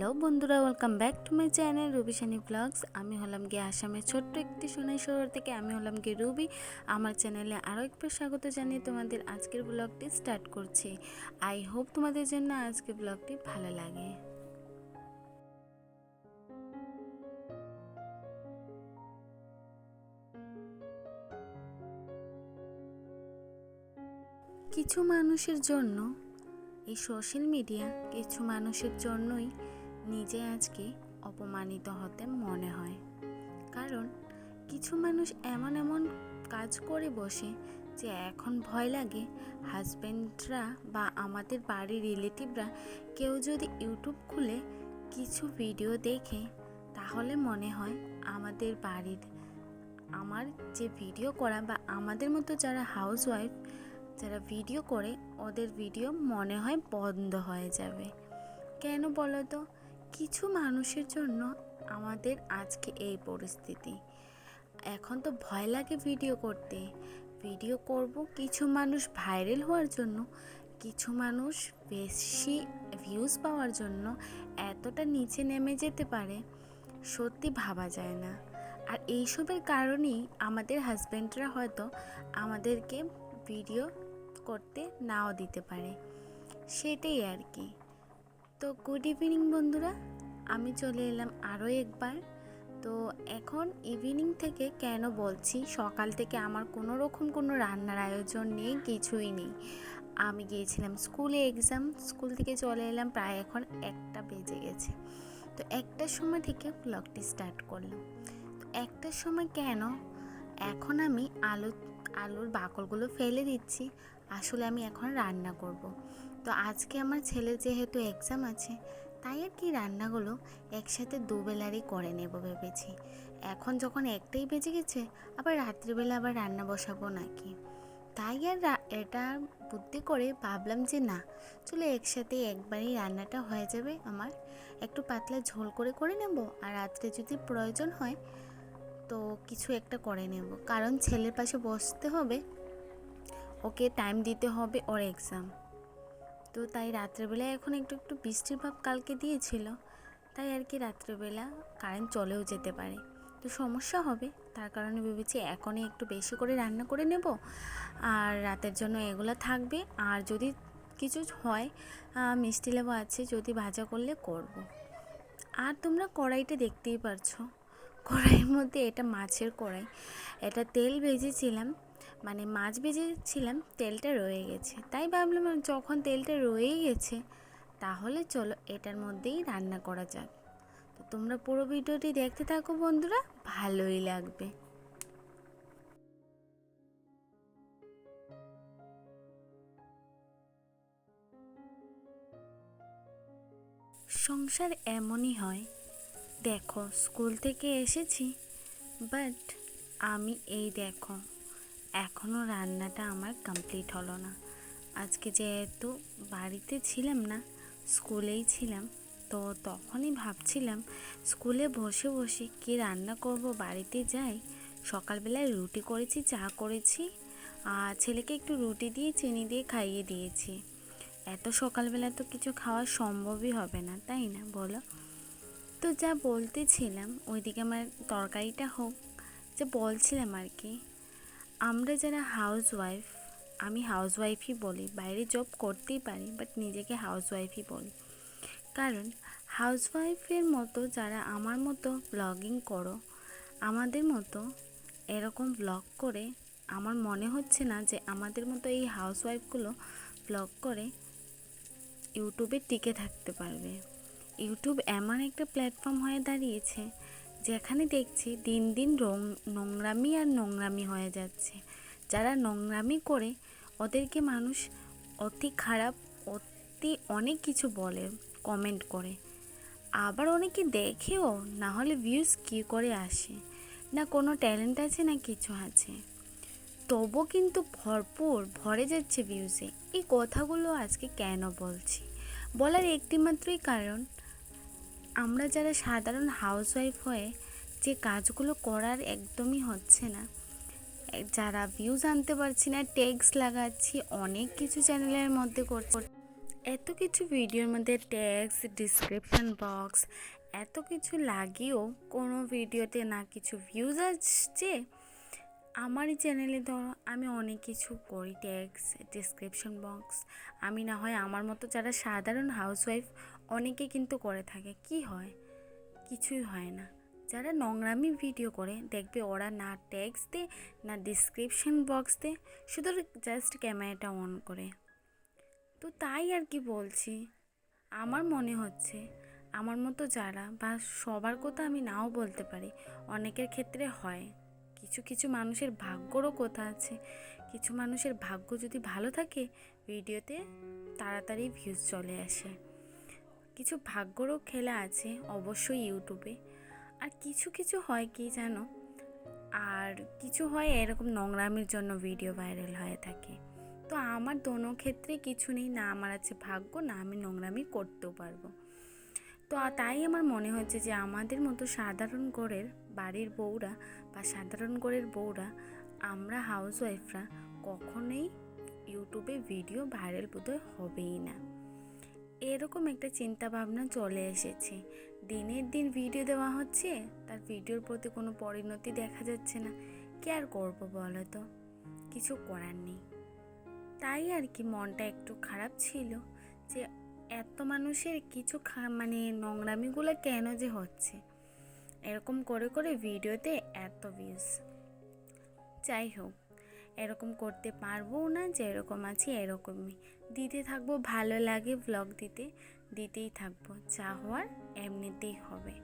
বন্ধুরা welcome back to my channel Ruby Sunny vlogs আমি হলাম গিয়ে আসামের ছোট্ট একটি সোনাই শহর থেকে, আমি হলাম গিয়ে রুবি আমার চ্যানেলে আরও একবার স্বাগত জানিয়ে তোমাদের আজকের ব্লগটি স্টার্ট করছি। আই হোপ তোমাদের জন্য আজকের ব্লগটি ভালো লাগে। কিছু মানুষের জন্য এই সোশ্যাল মিডিয়া কিছু মানুষের জন্যই নিজে আজকে অপমানিত হতে মনে হয়। কারণ কিছু মানুষ এমন এমন কাজ করে বসে যে এখন ভয় লাগে হাজব্যান্ডরা বা আমাদের বাড়ির রিলেটিভরা কেউ যদি ইউটিউব খুলে কিছু ভিডিও দেখে, তাহলে মনে হয় আমাদের বাড়ির, আমার যে ভিডিও করা বা আমাদের মতো যারা হাউস ওয়াইফ যারা ভিডিও করে, ওদের ভিডিও মনে হয় বন্ধ হয়ে যাবে। কেন বলো তো কিছু মানুষের জন্য আমাদের আজকে এই পরিস্থিতি। এখন তো ভয় লাগে ভিডিও করতে। ভিডিও করব কিছু মানুষ ভাইরাল হওয়ার জন্য, কিছু মানুষ বেশি ভিউজ পাওয়ার জন্য এতটা নিচে নেমে যেতে পারে, সত্যি ভাবা যায় না। আর এইসবের কারণেই আমাদের হাজব্যান্ডরা হয়তো আমাদেরকে ভিডিও করতে নাও দিতে পারে। সেটাই আর কি। তো গুড ইভিনিং বন্ধুরা। আমি চলে এলাম আরও একবার। তো এখন ইভিনিং থেকে কেন বলছি? সকাল থেকে আমার কোনো রকম কোনো রান্নার আয়োজন নেই, কিছুই নেই। আমি গিয়েছিলাম স্কুলে এক্সাম স্কুল থেকে চলে এলাম, প্রায় এখন একটা বেজে গেছে। তো একটার সময় থেকে ব্লগটি স্টার্ট করলাম। তো একটার সময় কেন? এখন আমি আলু, আলুর বাকলগুলো ফেলে দিচ্ছি। আসলে আমি এখন রান্না করব। তো আজকে আমার ছেলের যেহেতু এক্সাম আছে, তাই আর কি রান্নাগুলো একসাথে দুবেলারই করে নেব ভেবেছি। এখন যখন একটাই বেজে গেছে, আবার রাত্রিবেলা আবার রান্না বসাবো নাকি? তাই আর এটা বুদ্ধি করে ভাবলাম যে না, চলে একসাথে একবারই রান্নাটা হয়ে যাবে আমার। একটু পাতলা ঝোল করে করে নেব, আর রাত্রে যদি প্রয়োজন হয়, তো কিছু একটা করে নেব। কারণ ছেলের পাশে বসতে হবে, ওকে টাইম দিতে হবে ওর এক্সাম তো তাই রাত্রেবেলা এখন একটু একটু বৃষ্টির ভাব কালকে দিয়েছিল। তাই আর কি রাত্রেবেলা কারেন্ট চলেও যেতে পারে। তো সমস্যা হবে, তার কারণে ভেবেছি এখনই একটু বেশি করে রান্না করে নেব। আর রাতের জন্য এগুলো থাকবে। আর যদি কিছু হয় মিষ্টি লেবু আছে, যদি ভাজা করলে করব। আর তোমরা কড়াইটা দেখতেই পারছ। কড়াইয়ের মধ্যে এটা মাছের কড়াই। এটা তেল ভেজেছিলাম। মানে মাছ ভেজেছিলাম, তেলটা রয়ে গেছে। তাই ভাবলাম যখন তেলটা রয়েই গেছে, তাহলে চলো এটার মধ্যেই রান্না করা যাক। তো তোমরা পুরো ভিডিওটি দেখতে থাকো বন্ধুরা, ভালোই লাগবে। সংসার এমনই হয়। দেখো, স্কুল থেকে এসেছি, বাট আমি এই দেখো এখনও রান্নাটা আমার কমপ্লিট হলো না। আজকে যেহেতু বাড়িতে ছিলাম না, স্কুলেই ছিলাম, তো তখনই ভাবছিলাম স্কুলে বসে বসে কি রান্না করব, বাড়িতে যাই। সকালবেলায় রুটি করেছি, চা করেছি, আর ছেলেকে একটু রুটি দিয়ে, চিনি দিয়ে খাইয়ে দিয়েছি। এত সকালবেলা তো কিছু খাওয়া সম্ভবই হবে না, তাই না বলো? তো যা বলতেছিলাম ওইদিকে আমার তরকারিটা হোক, যে বলছিলাম আর কি। আমরা যারা হাউস ওয়াইফ আমি হাউস ওয়াইফই বলি, বাইরে জব করতেই পারি বাট নিজেকে হাউস ওয়াইফই বলি। কারণ হাউস ওয়াইফের মতো যারা আমার মতো ব্লগিং করো, আমাদের মতো এরকম ব্লগ করে, আমার মনে হচ্ছে না যে আমাদের মতো এই হাউস ওয়াইফগুলো ব্লগ করে ইউটিউবে টিকে থাকতে পারবে। ইউটিউব এমন একটা প্ল্যাটফর্ম হয়ে দাঁড়িয়েছে যেখানে দেখছি দিন দিন রং, নোংরামি আর নোংরামি হয়ে যাচ্ছে। যারা নোংরামি করে, ওদেরকে মানুষ অতি খারাপ, অতি অনেক কিছু বলে কমেন্ট করে। আবার অনেকে দেখেও না হলে ভিউজ কী করে আসে? না কোনো ট্যালেন্ট আছে, না কিছু আছে। তবু কিন্তু ভরপুর, ভরে যাচ্ছে ভিউজে এই কথাগুলো আজকে কেন বলছি? বলার একটিমাত্রই কারণ আমরা যারা সাধারণ হাউসওয়াইফ হয়ে যে কাজগুলো করার একদমই হচ্ছে না। যারা ভিউজ আনতে পারছি না ট্যাক্স লাগাচ্ছি, অনেক কিছু চ্যানেলের মধ্যে করছি। এত কিছু ভিডিওর মধ্যে ট্যাক্স ডিসক্রিপশন বক্স এত কিছু লাগিয়েও কোনো ভিডিওতে না কিছু ভিউজ আসছে। আমারই চ্যানেলে ধরো আমি অনেক কিছু করি ট্যাক্স ডিসক্রিপশন বক্স আমি না হয় আমার মতো যারা সাধারণ হাউসওয়াইফ অনেকে কিন্তু করে থাকে। কি হয়? কিছুই হয় না। যারা নোংরামি ভিডিও করে, দেখবে ওরা না ট্যাক্স দে, না ডিসক্রিপশন বক্স দে, শুধু জাস্ট ক্যামেরাটা অন করে। তো তাই আর কি বলছি। আমার মনে হচ্ছে, আমার মতো যারা বা সবার কথা আমি নাও বলতে পারি, অনেকের ক্ষেত্রে হয়। কিছু কিছু মানুষের ভাগ্যরও কথা আছে। কিছু মানুষের ভাগ্য যদি ভালো থাকে, ভিডিওতে তাড়াতাড়ি ভিউজ চলে আসে। কিছু ভাগ্যরও খেলা আছে, অবশ্যই ইউটিউবে আর কিছু কিছু হয় কি জানো? আর কিছু হয় এরকম নোংরামির জন্য ভিডিও ভাইরাল হয়ে থাকে। তো আমার দোনো ক্ষেত্রে কিছু নেই, না আমার আছে ভাগ্য, না আমি নোংরামি করতেও পারব। তো তাই আমার মনে হচ্ছে যে আমাদের মতো সাধারণ ঘরের বাড়ির বউরা বা সাধারণ ঘরের বউরা, আমরা হাউস ওয়াইফরা কখনোই ইউটিউবে ভিডিও ভাইরাল বোধহয় হবেই না। এরকম একটা চিন্তা ভাবনা চলে এসেছে। দিনের দিন ভিডিও দেওয়া হচ্ছে, তার ভিডিওর প্রতি কোনো পরিণতি দেখা যাচ্ছে না। কি আর করব বলো তো? কিছু করার নেই। তাই আর কি মনটা একটু খারাপ ছিল যে এত মানুষের কিছু মানে নোংরামিগুলো কেন যে হচ্ছে? এরকম করে করে ভিডিওতে এত ভিউজ যাই হোক এরকম করতে পারব না যে এরকম আছি এরকমই। দিতে থাকব, ভালো লাগে ব্লগ দিতে, দিতেই থাকব, যা হওয়ার এমনিতেই হবে।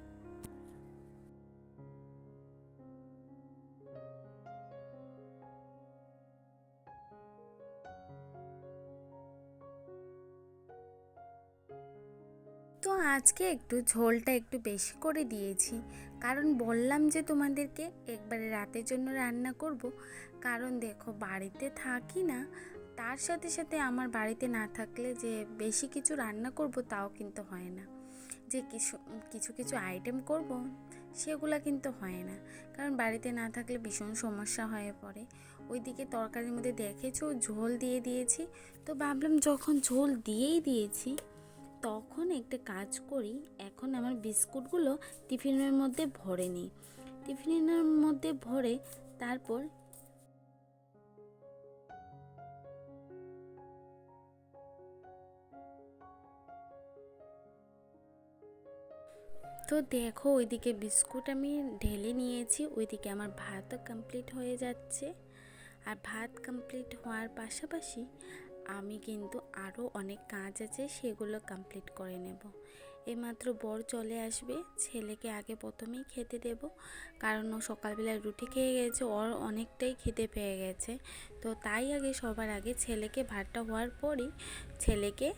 তো আজকে একটু ঝোলটা একটু বেশি করে দিয়েছি। কারণ বললাম যে তোমাদেরকে একবারে রাতের জন্য রান্না করব। কারণ দেখো বাড়িতে থাকি না, তার সাথে সাথে আমার বাড়িতে না থাকলে যে বেশি কিছু রান্না করব তাও কিন্তু হয় না। যে কিছু কিছু কিছু আইটেম করব, সেগুলো কিন্তু হয় না। কারণ বাড়িতে না থাকলে ভীষণ সমস্যা হয়ে পড়ে। ওইদিকে তরকারির মধ্যে দেখেছ, ঝোল দিয়ে দিয়েছি। তো ভাবলাম যখন ঝোল দিয়েই দিয়েছি তখন একটা কাজ করি, এখন আমার বিস্কুটগুলো টিফিনের মধ্যে ভরে নিই। টিফিনের মধ্যে ভরে তারপর তো দেখো ওইদিকে বিস্কুট আমি ঢেলে নিয়েছি, ওইদিকে আমার ভাতও কমপ্লিট হয়ে যাচ্ছে। আর ভাত কমপ্লিট হওয়ার পাশাপাশি আমি কিন্তু আরও অনেক কাজ আছে, সেগুলো কমপ্লিট করে নেব। এইমাত্র বর চলে আসবে, ছেলেকে আগে প্রথমেই খেতে দেব, কারণ ও সকালবেলায় রুটি খেয়ে গেছে, ওর অনেকটাই খেতে পেয়ে গেছে। তো তাই আগে সবার আগে ছেলেকে ভাতটা হওয়ার পরই ছেলেকে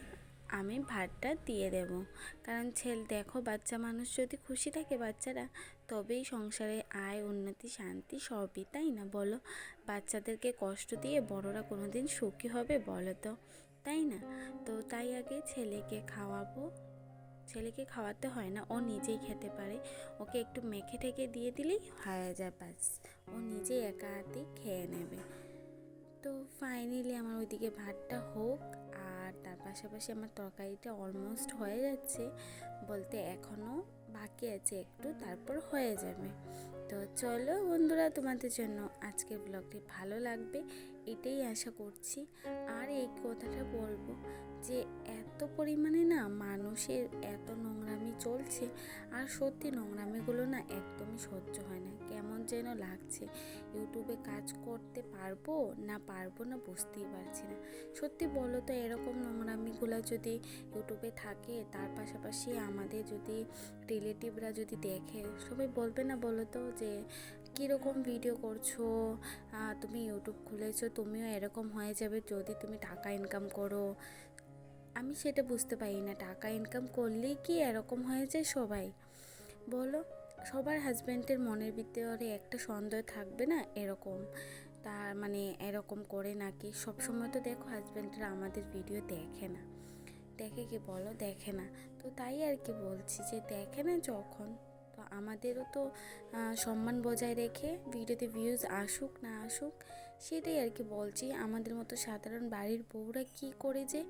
আমি ভাতটা দিয়ে দেব। কারণ ছেলে, দেখো, বাচ্চা মানুষ যদি খুশি থাকে বাচ্চারা, তবেই সংসারে আয়, উন্নতি, শান্তি সবই, তাই না বলো? বাচ্চাদেরকে কষ্ট দিয়ে বড়রা কোনো দিন সুখী হবে বলো তো, তাই না? তো তাই আগে ছেলেকে খাওয়াবো। ছেলেকে খাওয়াতে হয় না, ও নিজেই খেতে পারে। ওকে একটু মেখে ঠেকে দিয়ে দিলেই হয়ে যায় বাস ও নিজেই একা হাতেই খেয়ে নেবে। তো ফাইনালি আমার ওইদিকে ভাতটা হোক। পাশাপাশি আমার তরকারিটা অলমোস্ট হয়ে যাচ্ছে। বলতে এখনও বাকি আছে, একটু তারপর হয়ে যাবে। তো চলো বন্ধুরা, তোমাদের জন্য আজকের ব্লগটি ভালো লাগবে, এটাই আশা করছি। আর এই কথাটা বলব যে, এত পরিমাণে না মানুষের এত নোংরামি চলছে, আর সত্যি নোংরামিগুলো না একদমই সহ্য হয় না। যেন লাগছে। ইউটিউবে কাজ করতে পারব না পারব না বুঝতেই পারছি না। সত্যি বলো তো, এরকম নোংরামিগুলো যদি ইউটিউবে থাকে, তার পাশাপাশি আমাদের যদি রিলেটিভরা যদি দেখে, সবাই বলবে না বলো তো যে, কীরকম ভিডিও করছ? তুমি ইউটিউব খুলেছো, তুমিও এরকম হয়ে যাবে যদি তুমি টাকা ইনকাম করো। আমি সেটা বুঝতে পারি না। টাকা ইনকাম করলেই কি এরকম হয়ে যায় সবাই? বলো। সবার হাজব্যান্ডের মনের ভিতরে একটা সন্দেহ থাকবে না এরকম? তার মানে এরকম করে নাকি? সবসময় তো দেখো হাজব্যান্ডরা আমাদের ভিডিও দেখে না। দেখে কি বলো? দেখে না। তো তাই আর কি বলছি যে দেখে না যখন। তো আমাদেরও তো সম্মান বজায় রেখে ভিডিওতে ভিউজ আসুক, না আসুক, সেটাই আর কি বলছি। আমাদের মতো সাধারণ বাড়ির বউরা কি করে যে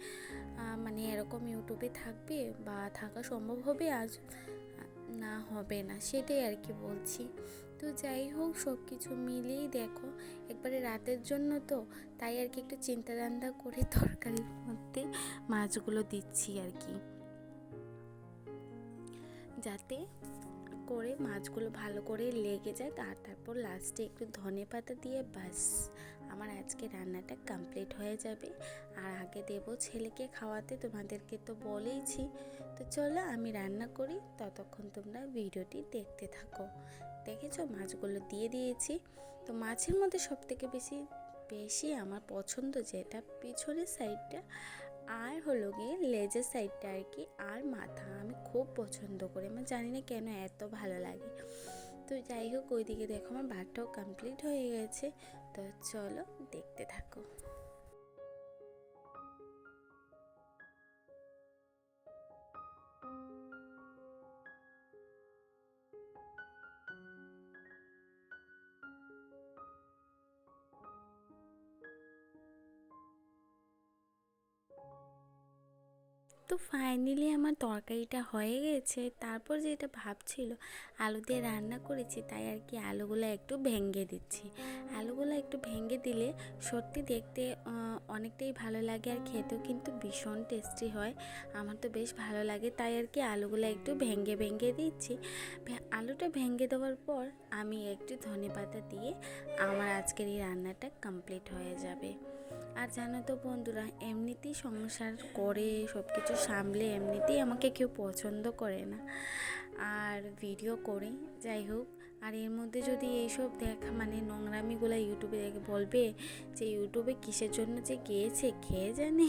মানে এরকম ইউটিউবে থাকবে বা থাকা সম্ভব হবে আজ? না হবে না, সেটাই আর কি বলছি। তো যাই হোক সব কিছু মিলিয়েই দেখো, একবারে রাতের জন্য তো, তাই আর কি একটু চিন্তাধান্দা করে তরকারির মধ্যে মাছগুলো দিচ্ছি আর কি যাতে করে মাছগুলো ভালো করে লেগে যায় আর তারপর লাস্টে একটু ধনে পাতা দিয়ে বাস আমার আজকে রান্নাটা কমপ্লিট হয়ে যাবে। আর আগে দেব ছেলেকে খাওয়াতে, তোমাদেরকে তো বলেইছি। তো চলো আমি রান্না করি, ততক্ষণ তোমরা ভিডিওটি দেখতে থাকো। দেখেছ? মাছগুলো দিয়ে দিয়েছি। তো মাছের মধ্যে সব থেকে বেশি বেশি আমার পছন্দ যেটা, পিছনের সাইডটা আর হলো গিয়ে লেজের সাইডটা আর কি, আর মাথা আমি খুব পছন্দ করি। আমার জানি না কেন এত ভালো লাগে। তো যাই হোক, ওইদিকে দেখো আমার ভাতটাও কমপ্লিট হয়ে গেছে। তো চলো দেখতে থাকো। তো ফাইনালি আমার তরকারিটা হয়ে গেছে। তারপর যেটা ভাবছিল, আলু দিয়ে রান্না করেছি, তাই আর কি আলুগুলো একটু ভেঙে দিচ্ছি। আলুগুলো একটু ভেঙে দিলে সত্যি দেখতে অনেকটাই ভালো লাগে আর খেতেও কিন্তু ভীষণ টেস্টি হয়। আমার তো বেশ ভালো লাগে, তাই আর কি আলুগুলো একটু ভেঙে ভেঙে দিচ্ছি। আলুটা ভেঙে দেওয়ার পর আমি একটু ধনে পাতা দিয়ে আমার আজকের এই রান্নাটা কমপ্লিট হয়ে যাবে। আর জানো তো বন্ধুরা, এমনিতেই সংসার করে সব কিছু সামলে এমনিতেই আমাকে কেউ পছন্দ করে না। আর ভিডিও করে, যাই হোক। আর এর মধ্যে যদি এইসব দেখা মানে নোংরামিগুলো ইউটিউবে দেখে বলবে যে ইউটিউবে কিসের জন্য যে গিয়েছে খেয়ে জানে?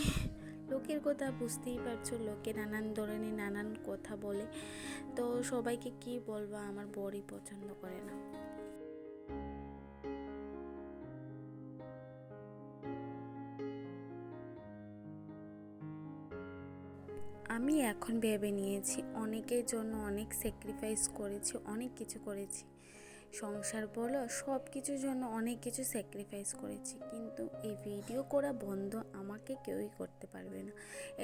লোকের কথা বুঝতেই পারছ, লোকে নানান ধরনের নানান কথা বলে। তো সবাইকে কি বলব, আমার বড়ই পছন্দ করে না। আমি এখন ভেবে নিয়েছি, অনেকের জন্য অনেক স্যাক্রিফাইস করেছি, অনেক কিছু করেছি। সংসার বলো, সব কিছুর জন্য অনেক কিছু স্যাক্রিফাইস করেছি। কিন্তু এই ভিডিও করা বন্ধ আমাকে কেউই করতে পারবে না।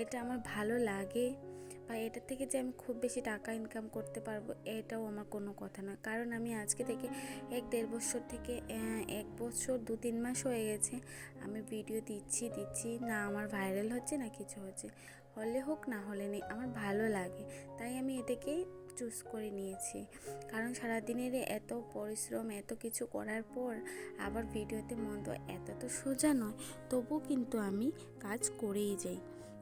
এটা আমার ভালো লাগে বা এটা থেকে যে আমি খুব বেশি টাকা ইনকাম করতে পারব, এটাও আমার কোনো কথা না। কারণ আমি আজকে থেকে এক দেড় বছর থেকে এক বছর দু তিন মাস হয়ে গেছে, আমি ভিডিও দিচ্ছি দিচ্ছি, না আমার ভাইরাল হচ্ছে, না কিছু হচ্ছে। হলে হোক না হলে নেই আমার ভালো লাগে। তাই আমি এটাকে চুজ করে নিয়েছি। কারণ সারাদিনের এত পরিশ্রম এত কিছু করার পর আবার ভিডিওতে মন তো এত তো সোজা নয় তবু কিন্তু আমি কাজ করেই যাই।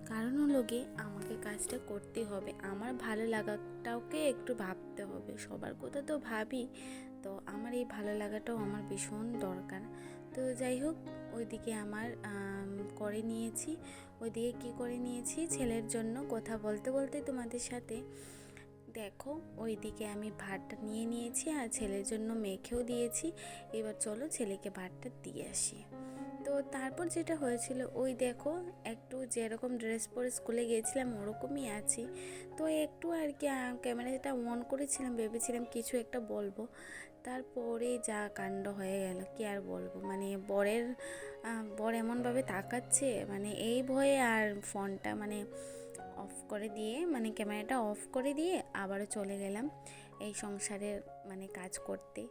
কারণ হলো গিয়ে আমাকে কাজটা করতে হবে আমার ভালো লাগাটাওকে একটু ভাবতে হবে। সবার কথা তো ভাবি তো আমার এই ভালো লাগাটাও আমার ভীষণ দরকার। তো যাই হোক ওইদিকে আমার আম, করে নিয়েছি। ওইদিকে কি করে নিয়েছি? ছেলের জন্য কথা বলতে বলতে তোমাদের সাথে। দেখো, ওইদিকে আমি ভাতটা নিয়ে নিয়েছি আর ছেলের জন্য মেখেও দিয়েছি। এবার চলো ছেলেকে ভাতটা দিয়ে আসি। তো তারপর যেটা হয়েছিল, ওই দেখো, একটু যেরকম ড্রেস পরে স্কুলে গিয়েছিলাম, ওরকমই আছি। তো একটু আর কি ক্যামেরাটা অন করেছিলাম, ভেবেছিলাম কিছু একটা বলব। তারপরে যা কাণ্ড হয়ে গেল, কি আর বলব? মানে বরের বর এমনভাবে তাকাচ্ছে মানে এই ভয়ে আর ফোনটা মানে অফ করে দিয়ে মানে ক্যামেরাটা অফ করে দিয়ে আবারও চলে গেলাম এই সংসারের মানে কাজ করতে।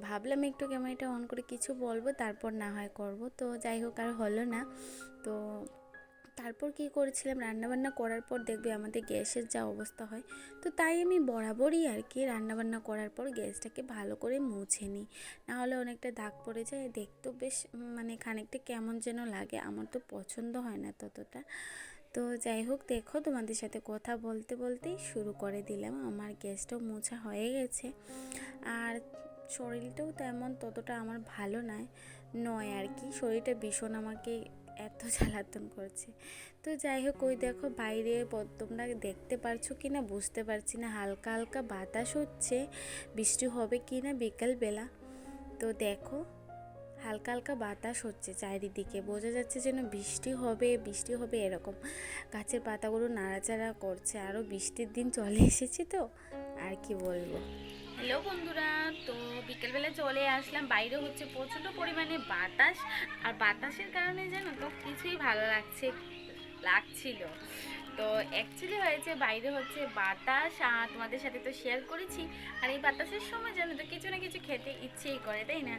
ভাবলাম একটু ক্যামেরাটা অন করে কিছু বলব, তারপর না হয় করব। তো যাই হোক, আর হলো না। তো তারপর কি করেছিলাম? রান্নাবান্না করার পর দেখবে আমাদের গ্যাসের যা অবস্থা হয়। তো তাই আমি বরাবরই আর কি রান্নাবান্না করার পর গ্যাসটাকে ভালো করে মুছে নিই। নাহলে অনেকটা দাগ পড়ে যায়। দেখতেও বেশ মানে খানিকটা কেমন যেন লাগে। আমার তো পছন্দ হয় না ততটা। তো যাই হোক, দেখো তোমাদের সাথে কথা বলতে বলতেই শুরু করে দিলাম। আমার গ্যাসটাও মোছা হয়ে গেছে। আর শরীরটাও তেমন ততটা আমার ভালো নয় নয় আর কি। শরীরটা ভীষণ আমাকে এত জ্বালাতন করছে। তো যাই হোক, ওই দেখো বাইরে তোমরা দেখতে পারছ কি না বুঝতে পারছি না। হালকা হালকা বাতাস হচ্ছে। বৃষ্টি হবে কি না বিকালবেলা। তো দেখো, হালকা হালকা বাতাস হচ্ছে চারিদিকে। বোঝা যাচ্ছে যেন বৃষ্টি হবে বৃষ্টি হবে এরকম। গাছের পাতাগুলো নাড়াচাড়া করছে। আরও বৃষ্টির দিন চলে এসেছে তো। আর কি বলব? হ্যালো বন্ধুরা, তো বিকেলবেলা চলে আসলাম। বাইরে হচ্ছে প্রচণ্ড পরিমাণে বাতাস, আর বাতাসের কারণে জানো তো কিছুই ভালো লাগছে, লাগছিল। তো অ্যাকচুয়ালি হয়েছে বাইরে হচ্ছে বাতাস, আর তোমাদের সাথে তো শেয়ার করেছি, আর এই বাতাসের সময় জানো তো কিছু না কিছু খেতে ইচ্ছেই করে, তাই না?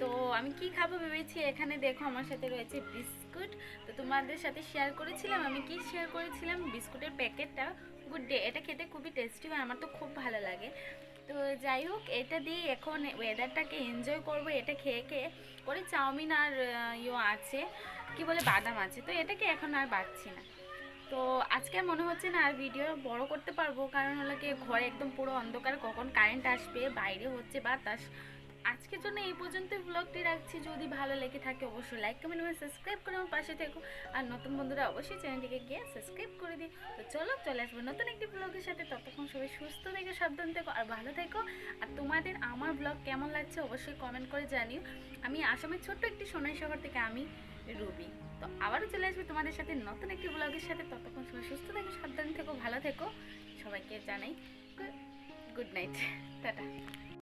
তো আমি কি খাব ভেবেছি, এখানে দেখো আমার সাথে রয়েছে বিস্কুট। তো তোমাদের সাথে শেয়ার করেছিলাম, আমি কি শেয়ার করেছিলাম? বিস্কুটের প্যাকেটটা, গুড ডে, এটা খেতে খুবই টেস্টি হয়, আমার তো খুব ভালো লাগে। তো যাই হোক, এটা দিয়ে এখন ওয়েদারটাকে এনজয় করব, এটা খেয়ে খেয়ে। পরে চাউমিন আর ইয়ে আছে, কি বলে, বাদাম আছে, তো এটাকে এখন আর বাড়ছি না। তো আজকে মনে হচ্ছে না আর ভিডিও বড় করতে পারব, কারণ হলো কি, ঘরে একদম পুরো অন্ধকার, কখন কারেন্ট আসবে, বাইরে হচ্ছে বাতাস। আজকের জন্য এই পর্যন্ত ব্লগটি রাখছি। যদি ভালো লেগে থাকে অবশ্যই লাইক কমেন্ট এবং সাবস্ক্রাইব করে আমার পাশে থেকো। আর নতুন বন্ধুরা অবশ্যই চ্যানেলটিকে গিয়ে সাবস্ক্রাইব করে দিই তো চলো, চলে আসব নতুন একটি ব্লগের সাথে। ততক্ষণ সবাই সুস্থ থেকো, সাবধান থেকো আর ভালো থেকো। আর তোমাদের আমার ব্লগ কেমন লাগছে অবশ্যই কমেন্ট করে জানিও। আমি আসামের ছোট্ট একটি সোনাই শহর থেকে আমি রুবি। তো আবারও চলে আসবে তোমাদের সাথে নতুন একটি ব্লগের সাথে। ততক্ষণ সবাই সুস্থ থেকো, সাবধান থেকো, ভালো থেকো। সবাইকে জানাই গুড নাইট টাটা।